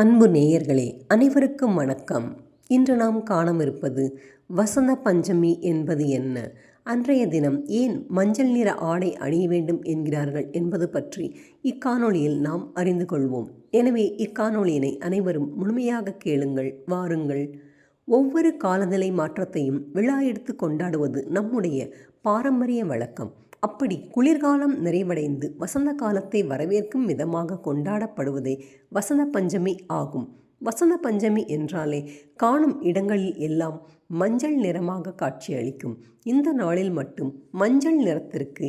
அன்பு நேயர்களே அனைவருக்கும் வணக்கம். இன்று நாம் காணவிருப்பது வசந்த பஞ்சமி என்பது என்ன? அன்றைய தினம் ஏன் மஞ்சள் நிற ஆடை அணிய வேண்டும் என்கிறார்கள் என்பது பற்றி இக்காணொளியில் நாம் அறிந்து கொள்வோம். எனவே இக்காணொளியினை அனைவரும் முழுமையாக கேளுங்கள் வாருங்கள். ஒவ்வொரு காலநிலை மாற்றத்தையும் விழா எடுத்து கொண்டாடுவது நம்முடைய பாரம்பரிய வழக்கம். அப்படி குளிர்காலம் நிறைவடைந்து வசந்த காலத்தை வரவேற்கும் விதமாக கொண்டாடப்படுவதே வசந்த பஞ்சமி ஆகும். வசந்த பஞ்சமி என்றாலே காணும் இடங்களில் எல்லாம் மஞ்சள் நிறமாக காட்சியளிக்கும் இந்த நாளில் மட்டும் மஞ்சள் நிறத்திற்கு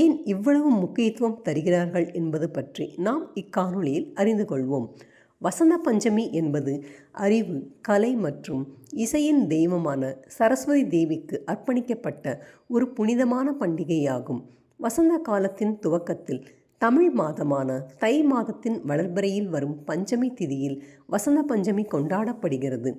ஏன் இவ்வளவு முக்கியத்துவம் தருகிறார்கள் என்பது பற்றி நாம் இக்காணொளியில் அறிந்து கொள்வோம். வசந்த பஞ்சமி என்பது அறிவு கலை மற்றும் இசையின் தெய்வமான சரஸ்வதி தேவிக்கு அர்ப்பணிக்கப்பட்ட ஒரு புனிதமான பண்டிகையாகும். வசந்த காலத்தின் துவக்கத்தில் தமிழ் மாதமான தை மாதத்தின் வளர்பிறையில் வரும் பஞ்சமி திதியில் வசந்த பஞ்சமி கொண்டாடப்படுகிறது.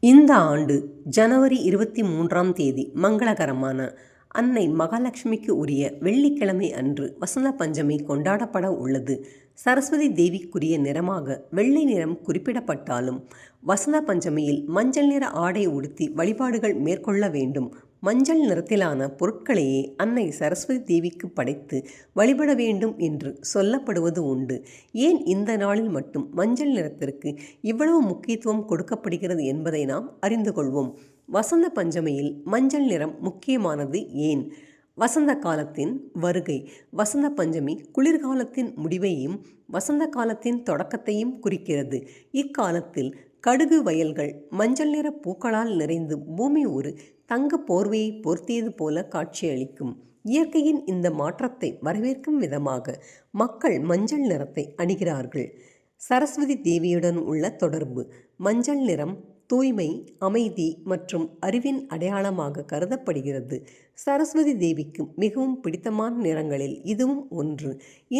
இந்த ஆண்டு ஜனவரி இருபத்தி மூன்றாம் தேதி மங்களகரமான அன்னை மகாலட்சுமிக்கு உரிய வெள்ளிக்கிழமை அன்று வசந்த பஞ்சமி கொண்டாடப்பட உள்ளது. சரஸ்வதி தேவிக்குரிய நிறமாக வெள்ளை நிறம் குறிப்பிடப்பட்டாலும் வசந்த பஞ்சமியில் மஞ்சள் நிற ஆடை உடுத்தி வழிபாடுகள் மேற்கொள்ள வேண்டும். மஞ்சள் நிறத்திலான பொருட்களையே அன்னை சரஸ்வதி தேவிக்கு படைத்து வழிபட வேண்டும் என்று சொல்லப்படுவது உண்டு. ஏன் இந்த நாளில் மட்டும் மஞ்சள் நிறத்திற்கு இவ்வளவு முக்கியத்துவம் கொடுக்கப்படுகிறது என்பதை நாம் அறிந்து கொள்வோம். வசந்த பஞ்சமியில் மஞ்சள் நிறம் முக்கியமானது ஏன்? வசந்த காலத்தின் வருகை. வசந்த பஞ்சமி குளிர்காலத்தின் முடிவையும் வசந்த காலத்தின் தொடக்கத்தையும் குறிக்கிறது. இக்காலத்தில் கடுகு வயல்கள் மஞ்சள் நிற பூக்களால் நிறைந்து பூமி ஒரு தங்க போர்வையை பொருத்தியது போல காட்சியளிக்கும். இயற்கையின் இந்த மாற்றத்தை வரவேற்கும் விதமாக மக்கள் மஞ்சள் நிறத்தை அணிகிறார்கள். சரஸ்வதி தேவியுடன் உள்ள தொடர்பு. மஞ்சள் நிறம் தூய்மை அமைதி மற்றும் அறிவின் அடையாளமாக கருதப்படுகிறது. சரஸ்வதி தேவிக்கு மிகவும் பிடித்தமான நிறங்களில் இதுவும் ஒன்று.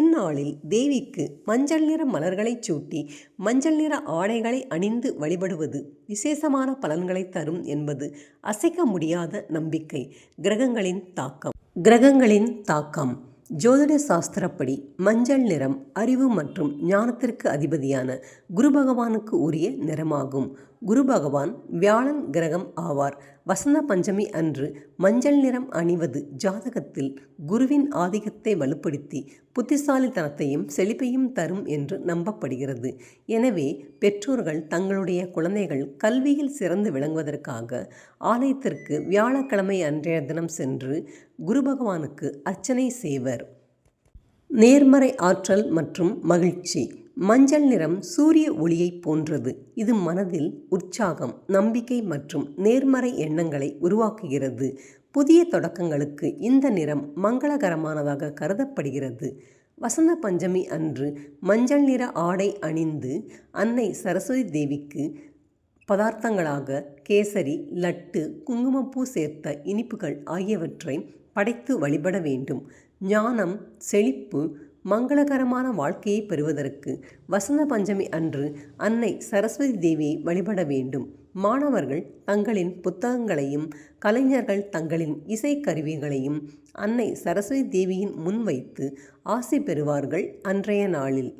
இந்நாளில் தேவிக்கு மஞ்சள் நிற மலர்களை சூட்டி மஞ்சள் நிற ஆடைகளை அணிந்து வழிபடுவது விசேஷமான பலன்களை தரும் என்பது அசைக்க முடியாத நம்பிக்கை. கிரகங்களின் தாக்கம். கிரகங்களின் தாக்கம். ஜோதிட சாஸ்திரப்படி மஞ்சள் நிறம் அறிவு மற்றும் ஞானத்திற்கு அதிபதியான குரு பகவானுக்கு உரிய நிறமாகும். குரு பகவான் வியாழன் கிரகம் ஆவார். வசந்த பஞ்சமி அன்று மஞ்சள் நிறம் அணிவது ஜாதகத்தில் குருவின் ஆதிக்கத்தை வலுப்படுத்தி புத்திசாலித்தனத்தையும் செழிப்பையும் தரும் என்று நம்பப்படுகிறது. எனவே பெற்றோர்கள் தங்களுடைய குழந்தைகள் கல்வியில் சிறந்து விளங்குவதற்காக ஆலயத்திற்கு வியாழக்கிழமை அன்றைய தினம் சென்று குரு பகவானுக்கு அர்ச்சனை செய்வர். நேர்மறை ஆற்றல் மற்றும் மகிழ்ச்சி. மஞ்சள் நிறம் சூரிய ஒளியைப் போன்றது. இது மனதில் உற்சாகம் நம்பிக்கை மற்றும் நேர்மறை எண்ணங்களை உருவாக்குகிறது. புதிய தொடக்கங்களுக்கு இந்த நிறம் மங்களகரமானதாக கருதப்படுகிறது. வசந்த பஞ்சமி அன்று மஞ்சள் நிற ஆடை அணிந்து அன்னை சரஸ்வதி தேவிக்கு பதார்த்தங்களாக கேசரி லட்டு குங்குமப்பூ சேர்த்த இனிப்புகள் ஆகியவற்றை படைத்து வழிபட வேண்டும். ஞானம் செழிப்பு மங்களகரமான வாழ்க்கையை பெறுவதற்கு வசந்த பஞ்சமி அன்று அன்னை சரஸ்வதி தேவியை வழிபட வேண்டும். மாணவர்கள் தங்களின் புத்தகங்களையும் கலைஞர்கள் தங்களின் இசைக்கருவிகளையும் அன்னை சரஸ்வதி தேவியின் முன் வைத்து ஆசை பெறுவார்கள் அன்றைய நாளில்.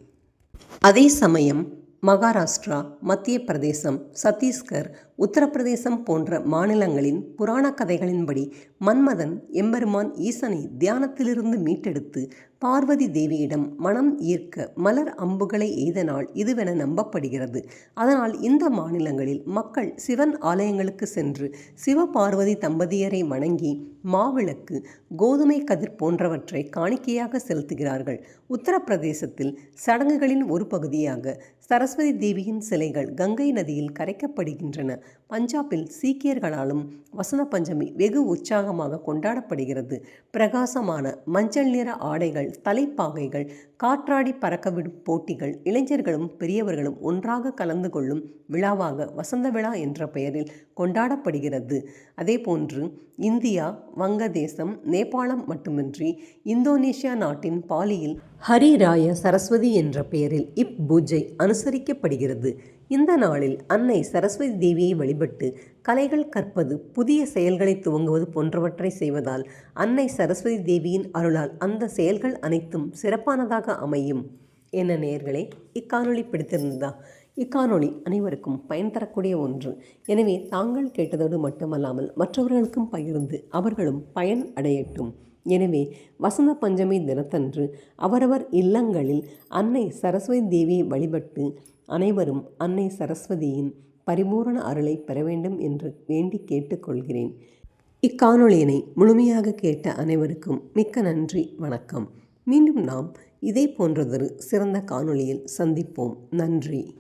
அதே சமயம் மகாராஷ்டிரா மத்திய பிரதேசம் சத்தீஸ்கர் உத்தரப்பிரதேசம் போன்ற மாநிலங்களின் புராண கதைகளின்படி மன்மதன் எம்பெருமான் ஈசனை தியானத்திலிருந்து மீட்டெடுத்து பார்வதி தேவியிடம் மனம் ஈர்க்க மலர் அம்புகளை எய்த நாள் இதுவென நம்பப்படுகிறது. அதனால் இந்த மாநிலங்களில் மக்கள் சிவன் ஆலயங்களுக்கு சென்று சிவ பார்வதி தம்பதியரை வணங்கி மாவிளக்கு கோதுமை கதிர் போன்றவற்றை காணிக்கையாக செலுத்துகிறார்கள். உத்தரப்பிரதேசத்தில் சடங்குகளின் ஒரு பகுதியாக சரஸ்வதி தேவியின் சிலைகள் கங்கை நதியில் கரைக்கப்படுகின்றன. பஞ்சாபில் சீக்கியர்களாலும் வசந்த பஞ்சமி வெகு உற்சாகமாக கொண்டாடப்படுகிறது. பிரகாசமான மஞ்சள் நிற ஆடைகள் தலைப்பாகைகள் காற்றாடி பறக்கவிடும் போட்டிகள் இளைஞர்களும் பெரியவர்களும் ஒன்றாக கலந்து கொள்ளும் விழாவாக வசந்த விழா என்ற பெயரில் கொண்டாடப்படுகிறது. அதேபோன்று இந்தியா வங்கதேசம் நேபாளம் மட்டுமின்றி இந்தோனேஷியா நாட்டின் பாலியில் ஹரிராய சரஸ்வதி என்ற பெயரில் இப்பூஜை அனுசரிக்கப்படுகிறது. இந்த நாளில் அன்னை சரஸ்வதி தேவியை வழிபட்டு கலைகள் கற்பது புதிய செயல்களை துவங்குவது போன்றவற்றை செய்வதால் அன்னை சரஸ்வதி தேவியின் அருளால் அந்த செயல்கள் அனைத்தும் சிறப்பானதாக அமையும். என நேர்களே இக்காணொளி பிடித்திருந்ததா? இக்காணொளி அனைவருக்கும் பயன் தரக்கூடிய ஒன்று. எனவே தாங்கள் கேட்டதோடு மட்டுமல்லாமல் மற்றவர்களுக்கும் பகிர்ந்து அவர்களும் பயன் அடையட்டும். எனவே வசந்த பஞ்சமி தினத்தன்று அவரவர் இல்லங்களில் அன்னை சரஸ்வதி தேவியை வழிபட்டு அனைவரும் அன்னை சரஸ்வதியின் பரிபூரண அருளை பெற வேண்டும் என்று வேண்டி கேட்டுக்கொள்கிறேன். இக்காணொளியினை முழுமையாக கேட்ட அனைவருக்கும் மிக்க நன்றி வணக்கம். மீண்டும் நாம் இதே போன்றதொரு சிறந்த காணொளியில் சந்திப்போம். நன்றி.